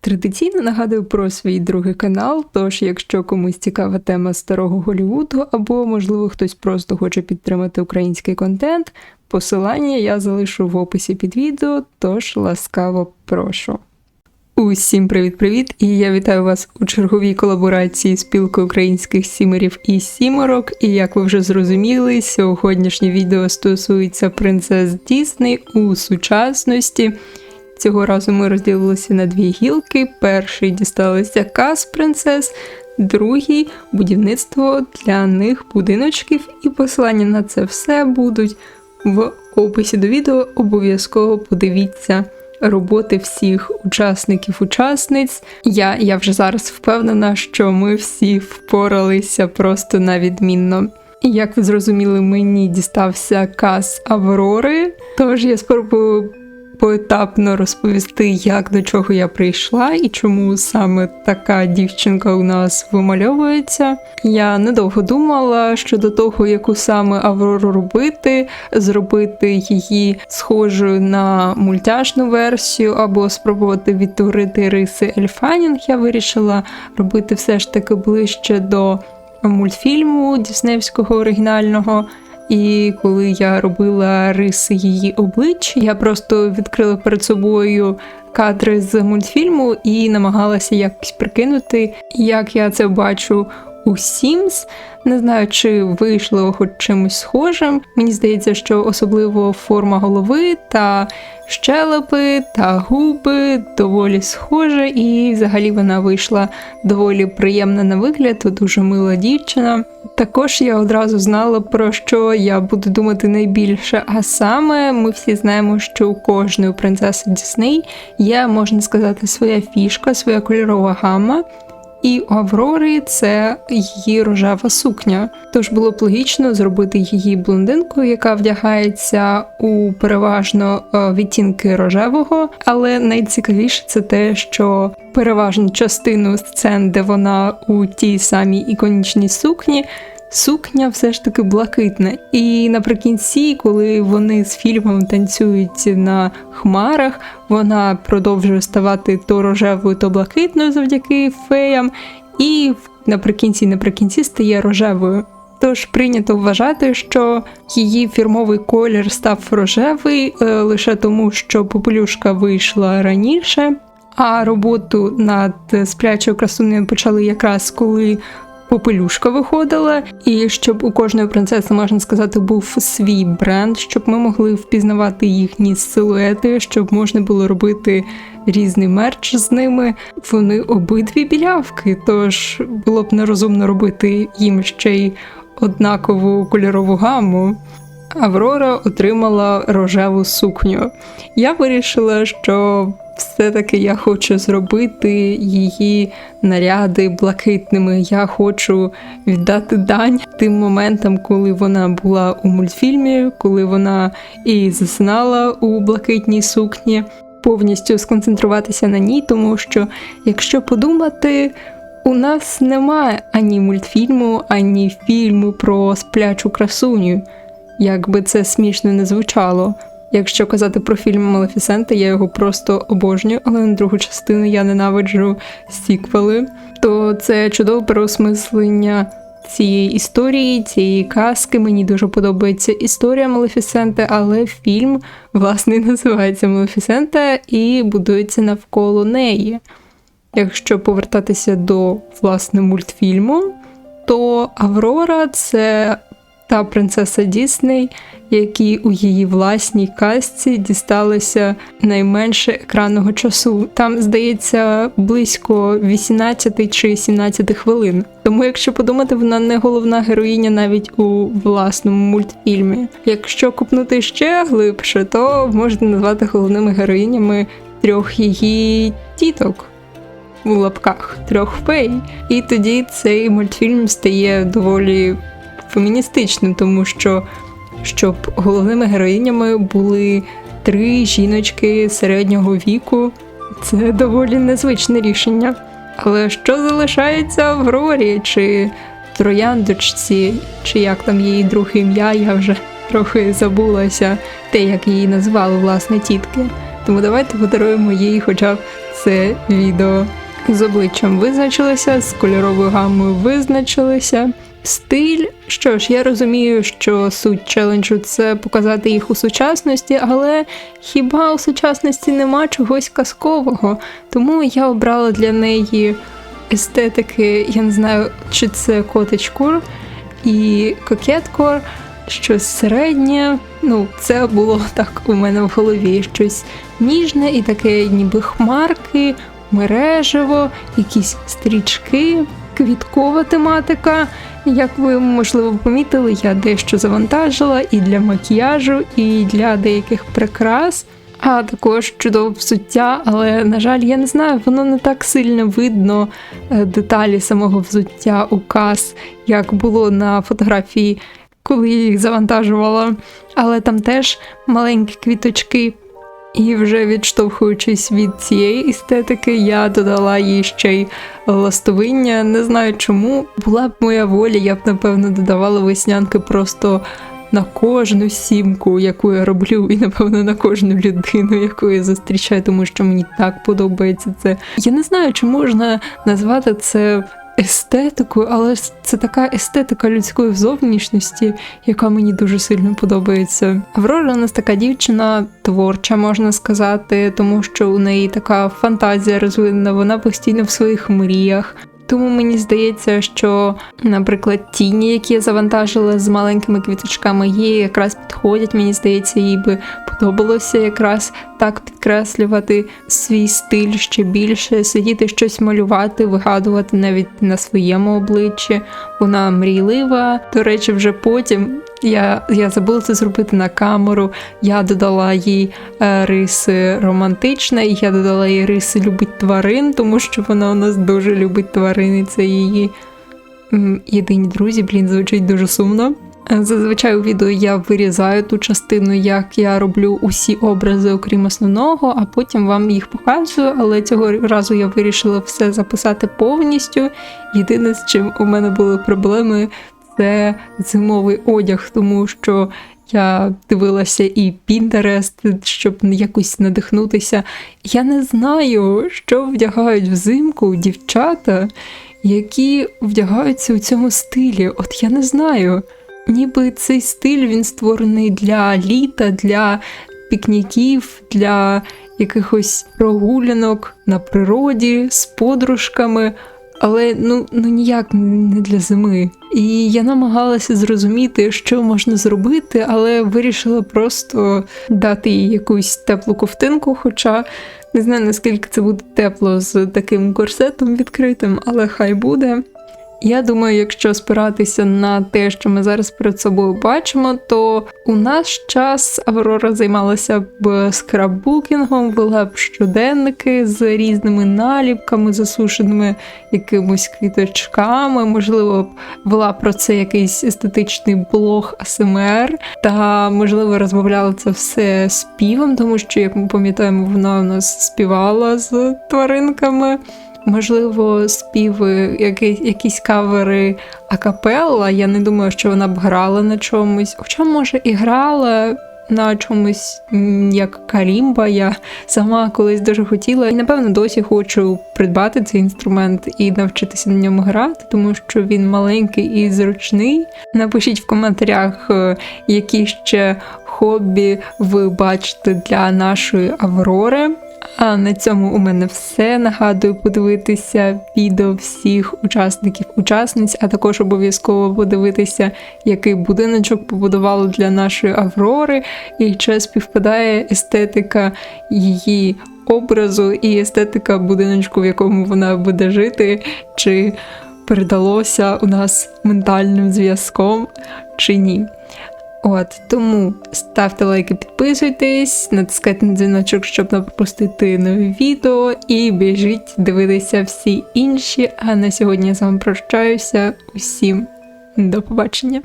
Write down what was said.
Традиційно нагадую про свій другий канал. Тож, якщо комусь цікава тема старого Голлівуду, або, можливо, хтось просто хоче підтримати український контент, посилання я залишу в описі під відео, тож ласкаво прошу. Усім привіт-привіт! І я вітаю вас у черговій колаборації спілки українських сімерів і сімерок. І як ви вже зрозуміли, сьогоднішнє відео стосується принцес Дісней у сучасності. Цього разу ми розділилися на дві гілки. Перший дісталися каз принцес, другий будівництво для них будиночків, і посилання на це все будуть в описі до відео. Обов'язково подивіться роботи всіх учасників-учасниць. Я, я вже зараз впевнена, що ми всі впоралися просто на відмінно. Як ви зрозуміли, мені дістався каз Аврори, тож я спробую поетапно розповісти, як до чого я прийшла і чому саме така дівчинка у нас вимальовується. Я недовго думала щодо того, яку саме Аврору робити, зробити її схожою на мультяшну версію, або спробувати відтворити риси Ельфанінг. Я вирішила робити все ж таки ближче до мультфільму Діснеївського оригінального. І коли я робила риси її обличчя, я просто відкрила перед собою кадри з мультфільму і намагалася якось прикинути, як я це бачу у Sims. Не знаю, чи вийшло хоч чимось схожим. Мені здається, що особливо форма голови та щелепи та губи доволі схожа, і взагалі вона вийшла доволі приємна на вигляд, дуже мила дівчина. Також я одразу знала, про що я буду думати найбільше. А саме ми всі знаємо, що у кожної принцеси Дісней є, можна сказати, своя фішка, своя кольорова гама. І у Аврори це її рожева сукня. Тож було б логічно зробити її блондинкою, яка вдягається у переважно е, відтінки рожевого. Але найцікавіше це те, що переважну частину сцен, де вона у тій самій іконічній сукні. Сукня все ж таки блакитна. І наприкінці, коли вони з фільмом танцюють на хмарах, вона продовжує ставати то рожевою, то блакитною завдяки феям, і наприкінці, наприкінці стає рожевою. Тож прийнято вважати, що її фірмовий колір став рожевий е, лише тому, що попелюшка вийшла раніше. А роботу над сплячою красунею почали якраз коли попелюшка виходила, і щоб у кожної принцеси, можна сказати, був свій бренд, щоб ми могли впізнавати їхні силуети, щоб можна було робити різний мерч з ними. Вони обидві білявки, тож було б нерозумно робити їм ще й однакову кольорову гаму. Аврора отримала рожеву сукню. Я вирішила, що все-таки я хочу зробити її наряди блакитними. Я хочу віддати дань тим моментам, коли вона була у мультфільмі, коли вона і засинала у блакитній сукні, повністю сконцентруватися на ній, тому що, якщо подумати, у нас немає ані мультфільму, ані фільму про сплячу красуню. Як би це смішно не звучало. Якщо казати про фільм Малефісента, я його просто обожнюю, але на другу частину я ненавиджу сіквели. То це чудове переосмислення цієї історії, цієї казки. Мені дуже подобається історія Малефісенти, але фільм, власне, називається Малефісента і будується навколо неї. Якщо повертатися до власне мультфільму, то Аврора це та принцеса Дісней, які у її власній казці дісталися найменше екранного часу. Там, здається, близько 18 чи 17 хвилин. Тому, якщо подумати, вона не головна героїня навіть у власному мультфільмі. Якщо купнути ще глибше, то можна назвати головними героїнями трьох її тіток. У лапках трьох фей. І тоді цей мультфільм стає доволі феміністичним, тому що щоб головними героїнями були три жіночки середнього віку, це доволі незвичне рішення. Але що залишається в Рорі чи Трояндочці, чи як там її друге ім'я, я вже трохи забулася те, як її назвали власне тітки. Тому давайте подаруємо їй хоча б це відео. З обличчям визначилися, з кольоровою гамою визначилися. Стиль, що ж, я розумію, що суть челенджу це показати їх у сучасності, але хіба у сучасності нема чогось казкового? Тому я обрала для неї естетики, я не знаю, чи це котичкур і кокеткор, щось середнє. Ну, це було так у мене в голові щось ніжне і таке, ніби хмарки, мережево, якісь стрічки, квіткова тематика. Як ви можливо помітили, я дещо завантажила і для макіяжу, і для деяких прикрас. А також чудове взуття, але, на жаль, я не знаю, воно не так сильно видно е, деталі самого взуття указ, як було на фотографії, коли я їх завантажувала. Але там теж маленькі квіточки. І вже відштовхуючись від цієї естетики, я додала їй ще й ластовиння. Не знаю чому. Була б моя воля, я б напевно додавала веснянки просто на кожну сімку, яку я роблю, і напевно на кожну людину, яку я зустрічаю, тому що мені так подобається це. Я не знаю, чи можна назвати це. Естетикою, але це така естетика людської зовнішності, яка мені дуже сильно подобається. Аврора у нас така дівчина творча, можна сказати, тому що у неї така фантазія розвинена, вона постійно в своїх мріях. Тому мені здається, що, наприклад, тіні, які я завантажила з маленькими квіточками, є, якраз підходять. Мені здається, їй би подобалося якраз так підкреслювати свій стиль ще більше, сидіти щось малювати, вигадувати навіть на своєму обличчі. Вона мрійлива. До речі, вже потім я, я забула це зробити на камеру. Я додала їй е, риси романтична, і я додала їй риси любить тварин, тому що вона у нас дуже любить тварини. Це її єдині друзі. Блін, звучить дуже сумно. Е, Зазвичай у відео я вирізаю ту частину, як я роблю усі образи, окрім основного, а потім вам їх показую. Але цього разу я вирішила все записати повністю. Єдине, з чим у мене були проблеми, це зимовий одяг, тому що я дивилася і Pinterest, щоб якось надихнутися. Я не знаю, що вдягають взимку дівчата, які вдягаються у цьому стилі. От я не знаю. Ніби цей стиль він створений для літа, для пікніків, для якихось прогулянок на природі з подружками, але ну, ну ніяк не для зими. І я намагалася зрозуміти, що можна зробити, але вирішила просто дати їй якусь теплу ковтинку, хоча не знаю наскільки це буде тепло з таким корсетом відкритим, але хай буде. Я думаю, якщо спиратися на те, що ми зараз перед собою бачимо, то у наш час Аврора займалася б скраббукінгом, вела б щоденники з різними наліпками, засушеними якимось квіточками, можливо, б вела про це якийсь естетичний блог АСМР, та можливо розмовляла це все співом, тому що, як ми пам'ятаємо, вона у нас співала з тваринками. Можливо, співи, які, якісь кавери акапелла. Я не думаю, що вона б грала на чомусь. Хоча, може, і грала на чомусь, як карімба. Я сама колись дуже хотіла. І напевно досі хочу придбати цей інструмент і навчитися на ньому грати, тому що він маленький і зручний. Напишіть в коментарях, е, які ще хобі ви бачите для нашої Аврори. А на цьому у мене все. Нагадую подивитися відео всіх учасників, учасниць, а також обов'язково подивитися, який будиночок побудували для нашої Аврори, і чи співпадає естетика її образу і естетика будиночку, в якому вона буде жити, чи передалося у нас ментальним зв'язком, чи ні. От тому ставте лайки, підписуйтесь, натискайте на дзвіночок, щоб не пропустити нові відео, і біжіть дивитися всі інші. А на сьогодні я з вами прощаюся. Усім до побачення!